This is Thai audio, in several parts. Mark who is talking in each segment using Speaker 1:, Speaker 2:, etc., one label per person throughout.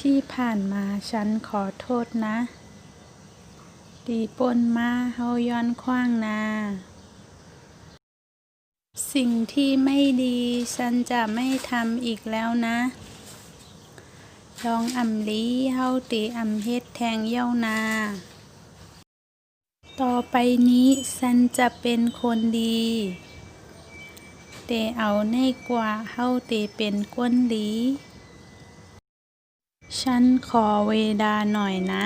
Speaker 1: ที่ผ่านมาฉันขอโทษนะ ตีป่นมาเฮาย้อนขว้างนา สิ่งที่ไม่ดีฉันจะไม่ทำอีกแล้วนะ ลองอ่ำลีเฮาตีอ่ำเฮ็ดแทงเย้านา ต่อไปนี้ฉันจะเป็นคนดีแต่เอาในกว่าเฮาตีเป็นก้นดี ฉันขอเวลาหน่อยนะ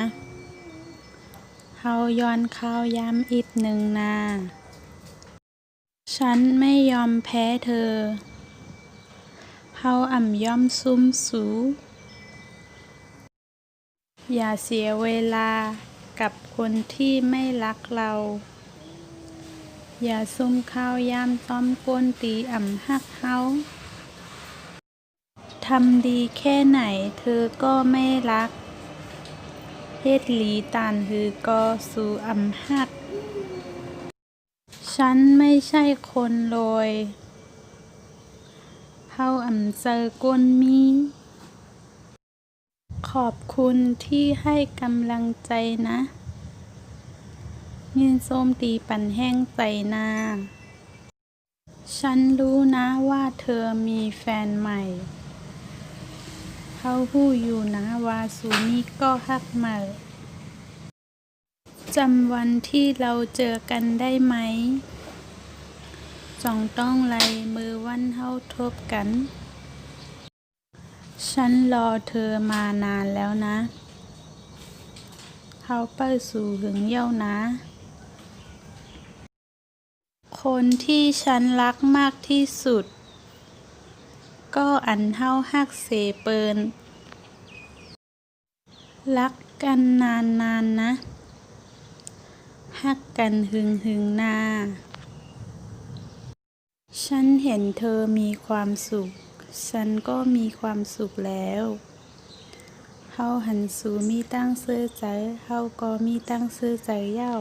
Speaker 1: เฮาย้อนข้าวยามอีกหนึ่งนา ฉันไม่ยอมแพ้เธอ เฮาอ่ำย่อมซุ่มสู อย่าเสียเวลากับคนที่ไม่รักเรา อย่าซุ่มข้าวยามต้อมก้นตีอ่ำฮักเฮา ทำดีแค่ไหนเธอก็ไม่รักเฮ็ดหลีตานหือก็สู่อำฮักฉันไม่ใช่คนรวยเฮาอำเจอก้นมี ขอบคุณที่ให้กำลังใจนะยินส้มตีปั่นแห้งใจนา ฉันรู้นะว่าเธอมีแฟนใหม่ เขาหู้อยู่นะ วาสูนี่ก็ฮักมอจำวันที่เราเจอกันได้ไหมจ้องต้องไลมือวันเฮาทบกัน ฉันรอเธอมานานแล้วนะเฮาเป้าสู่หึงเย้านะ คนที่ฉันรักมากที่สุด ก็อันเฮาฮักเสเปินรักกันนานๆนนะฮักกันหึงหึงๆนาฉันเห็นเธอมีความสุข ฉันก็มีความสุขแล้วเฮาหันสูมีตั้งเสื้อใจเฮาก็มีตั้งเสื้อใจเย้า